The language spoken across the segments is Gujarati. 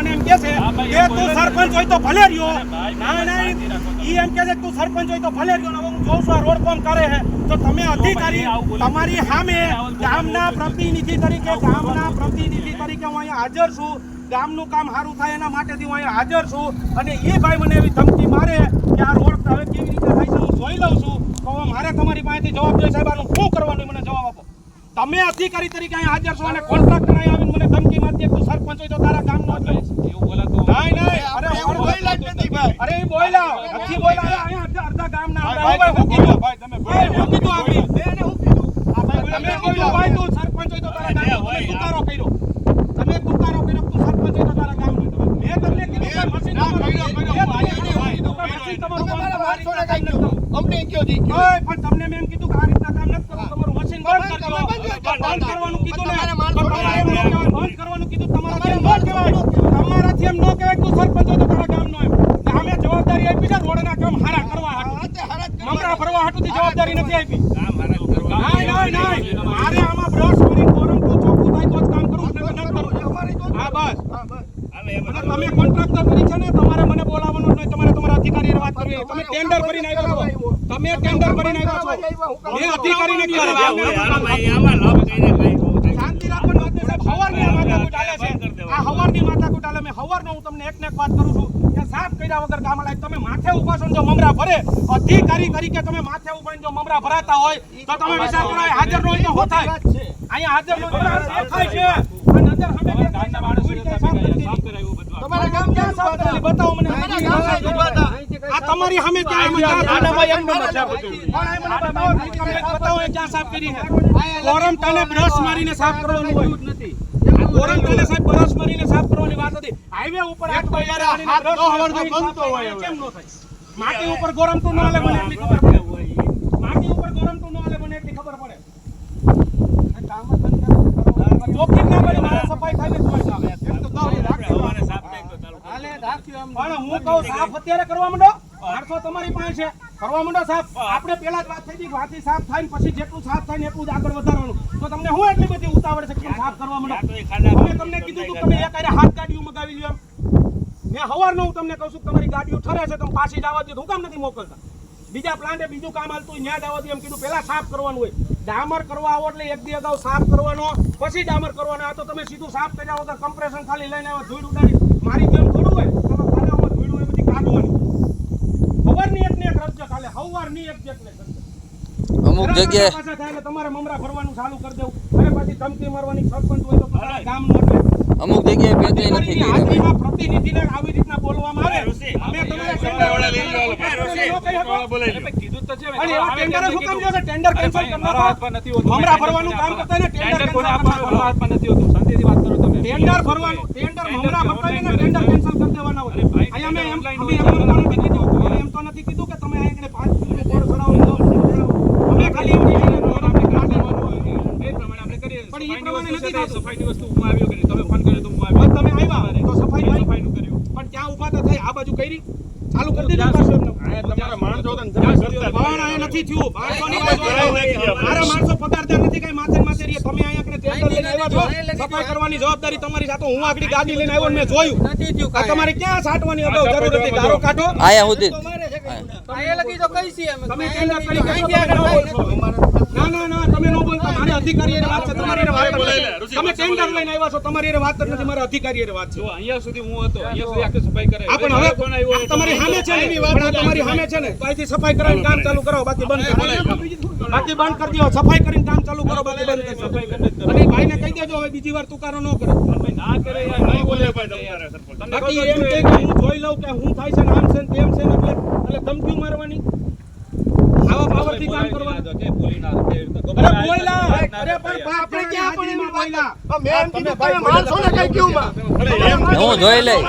મને એમ કે છે કે તું સરપંચ હોય તો ભલે રહ્યો. ના ના. ઈ એમ કે છે તું સરપંચ હોય તો ભલે રહ્યો. હું જોઉં છું આ રોડ કોમ કરે છે. તો તમે અધિકારી તમારી સામે ગામના પ્રતિનિધિ તરીકે ગામના પ્રતિનિધિ તરીકે હું અહીંયા હાજર છું. ગામનું કામ સારું થાય એના માટેથી હું અહીંયા હાજર છું. અને એ ભાઈ મને એવી ધમકી મારે કે આ રોડ હવે કેવી રીતે થાય છે હું જોઈ લઉં છું. તો મારે તમારી પાસેથી જવાબ જોઈએ. સાહેબ આનું શું કરવાનું મને જવાબ આપો. તમે અધિકારી તરીકે અહીંયા હાજર છો અને કોન્ટ્રાક્ટ કરાવી આવીને મને ધમકી મારતી કે તું સરપંચ હોય તો તારા ગામ નો. એવું બોલાતું નહીં નહીં. અરે હું બોલ્યા જ નથી ભાઈ. અરે એ બોલ્યા નથી બોલ્યા અહીં અહીંયા અડધા ગામ ના ભાઈ, ભાઈ હું કીધું ભાઈ, તમે ભાઈ, હું કીધું આગળ. બેને હું કીધું આ ભાઈ તમે કીધું ભાઈ તું સરપંચ હોય તો તારા ગામનો. તમે તુકારો કર્યો તમે તુકારો કર્યો તું સરપંચ હોય તો તારા ગામનો. મેં તમને કીધું કે મશીન ના, કર્યો, કર્યો. મેં તમને કીધું ભાઈ, કે ભાઈ, મશીન તમે તમારું અમને કયો દી કયો પણ તમને મેં એમ કીધું કે આ રીતના કામ નથી કરવું. તમારું મશીન બંધ બંધ. કરવાનું કીધું ને. તમારા તમારે બંધ કરવાનું કીધું. તમારાથી એમ કહેવાય. તમારાથી એમ ન કહેવાય કે તું સરપંચ હોય તો તારા ગામનો એમ. કે અમે જવાબદારી આપી છે રોડના કામ હારા કરવા હાટુ. હાથે હારા જ કરવા. મમરા ભરવા હાટુથી જવાબદારી નથી આપી કામ નહીં, નહીં, નહીં. મારે આમાં બ્રશ કરીને કોરમટું ચોખ્ખું થાય તો જ કામ કરવું નહીંતર નથી કરવું. અમારી તો હા, બસ. હા, બસ. અને તમે કોન્ટ્રાક્ટર તરીકે છે ને તમારે મને બોલાવવાનું જ નહીં તમારે તમારા અધિકારી વાત કરવી તમે ટેન્ડર કરીને આવ્યા છો તમે ટેન્ડર કરીને આવ્યા છો? મેં અધિકારી નથી શાંતિ નહીં, સાહેબ. હવારની માથાકૂટ હાલે છે. આ હવારની માથાકૂટ હાલે મેં હવારનો હું તમને એકને એક વાત કરું છું. કે સાફ કર્યા વગર ગામ લાયક તમે માથે ઊભા છો જો મમરા ભરે અધિકારી તરીકે તમે માથે ઊભા જો મમરા ભરાતા હોય તો તમે વિચાર કરો હાજર નો હોય તો શું થાય? અહીંયા હાજર નો હોય થાય છે. અને અંદર સામે. તમારા ગામ ક્યાં સાફ? બતાવો મને. આ તમારી સામે ક્યાં એમાં ક્યાં આનામાં એક નંબર છે બધું. પણ એ મને બતાવો, ક્યાં સાફ કરી છે તને બ્રશ મારીને સાફ કરવાનું હોય કોરમટાને સાહેબ બ્રશ મારીને સાફ કરવાની વાત હતી હાઈવે ઉપર આઠ તો યાર હાથ તો હવર બનતો હોય કેમ નો થાય? માટી ઉપર ગોરમટું ન હાલે મને એટલી ખબર પડે માટી ઉપર ગોરમટું ન હાલે મને એટલી ખબર પડે. ચોખ્ખી ના બને, મારે સફાઈ થાય ને તોય સાફ. એમ તો દોરી રાખજો. પણ હું કહું સાફ અત્યારે કરવા માંડો. માણસો તમારી પાસે છે. કરવા માંડો સાફ. આપણે પેલા જ વાત થઈ હતી વાતી સાફ થાય ને પછી જેટલું સાફ થાય ને એટલું જ આગળ વધારવાનું. તો તમને હું એટલી બધી ઉતાવળ છે કેમ સાફ કરવા માંડો? મેં તમને કીધું તું તમે એક હાથ ગાડીઓ મગાવી લ્યો મેં હવારનો હું તમને કહું છું તમારી ગાડીઓ ઠરે છે તમે પાછી જવા દે હું કામ નથી મોકલતા? બીજા પ્લાન્ટે બીજું કામ હાલતું ન્યા જવા દે એમ કીધું. પેલા સાફ કરવાનું હોય. ડામર કરવા આવો એટલે એક દી અગાઉ સાફ કરવાનો પછી ડામર કરવાનો. આ તો તમે સીધું સાફ કર્યા વગર કમ્પ્રેશન ખાલી લઈને આવો ધૂળ ઉડાડી મારી જેમ થોડું હોય તમે ખાનામાં ધૂળ હોય એ બધી કાઢવાની હવારની એક ને હવારની હાલે એક જેટ અમુક જગ્યાએ પાછા થાય એટલે તમારે મમરા ભરવાનું ચાલુ કરી દેવું. અરે પછી ધમકી મારવાની સરપંચ હોય તો ગામનો એટલે અમુક જગ્યાએ પેટલી નથી કરી હાજરીમાં પ્રતિનિધિને આવી રીતના બોલવામાં આવે. અમે તમારે ટેન્ડર કીધું તો છે અને એવા ટેન્ડર શું કામ છો? ટેન્ડર cancel નથી હોતું. મમરા ભરવાનું કામ કરતા ને ટેન્ડર cancel કરી નાખો. ટેન્ડર ભરવાનું ટેન્ડર મમરા ભરતા ને ટેન્ડર કેન્સલ કરી દેવાના હોય. અહીંયા અમે એમ અમે એમ એમ તો નથી કીધું અમે એમ તો નથી કીધું કે તમે અહીં આગળ પાંચ મિનિટ બોર્ડ ચડાવો તો અમે ખાલી એમ કહીએ કે બોર્ડ આપણે કાઢી લેવાનું હોય. પણ એ પ્રમાણે નથી થતું. બસ તમે આવ્યા. તો સફાઈ થઈ. પણ ત્યાં ઊભા તો થઈ? આ બાજુ કરી. ચાલુ કરી દીધું પાછું. તમારા માણસો હતા ને તમે કરતા પણ આ નથી થયું. મારા માણસો પગારદાર નથી કઈ માથે માથે રીએ તમે અહીંયા આગળ ટેન્ડર લઈને આવ્યા છો? સફાઈ કરવાની જવાબદારી તમારી સાથે હું આગળ ગાડી લઈને આવ્યો મેં જોયું. આ તમારે ક્યાં સાટવાની અગાઉ જરૂર હતી? ગારો કાઢો. આયા સુધી. સફાઈ કરીને આ પણ હવે આ તમારી છે ને? પણ આ તમારી સામે છે ને? તો અહીંથી સફાઈ કરાવીને કામ ચાલુ કરો બાકી બંધ કરી. બાકી બંધ કરી દો સફાઈ કરીને કામ ચાલુ કરો બાકી બંધ કરી દો. અને ભાઈને કહી દેજો હવે બીજી વાર તુકારો ન કરે. ના કરે યાર નહીં બોલે ભાઈ તમારે બાકી એમ કે કે હું જોઈ લઉં કે હું થાય છે ને આમ છે ને તેમ છે ને એટલે એટલે ધમકીઓ મારવાની? આવા પાવરથી કામ કરવાનું હું જોઈ લઈ.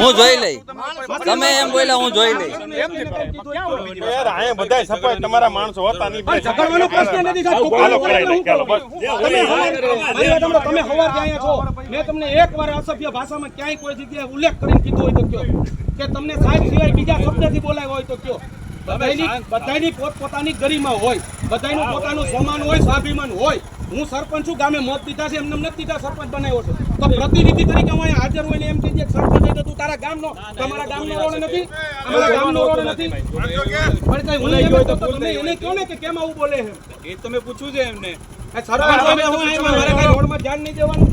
હું જોઈ લઈ. તમે એમ બોલ્યા હું જોઈ લઈ. બધા સફાઈ તમારા માણસો હતા નહીં પ્રશ્ન નથી. તમે હવાર- છો? મેં તમને એક વાર અસભ્ય ભાષામાં ક્યાંય કોઈ જગ્યાએ ઉલ્લેખ કરીને કીધું હોય તો કયો. કે તમને સાહેબ સિવાય બીજા શબ્દથી બોલાવ્યો હોય તો કયો. બધાયની બધાની પોતપોતાની ગરિમા હોય બધાયનું પોતાનું સ્વમાન હોય સ્વાભિમાન હોય. હું સરપંચ છું ગામે મત દીધા છે એમને નથી દીધા સરપંચ બનાવ્યો છે. તો પ્રતિનિધિ તરીકે હું અહીંયા હાજર હોય ને એમ કહીએ કે સરપંચ હોય તો તું તારા ગામનો તમારા ગામનો રોડ નથી અમારા ગામનો રોડ નથી. પણ કઈ હું કહું તો તમે એને કહો ને કે કેમ આવું બોલે છે એ તમે પૂછ્યું છે એમને. સરપંચ હોય હું મારે કઈ રોડમાં ધ્યાન નહીં દેવાનું?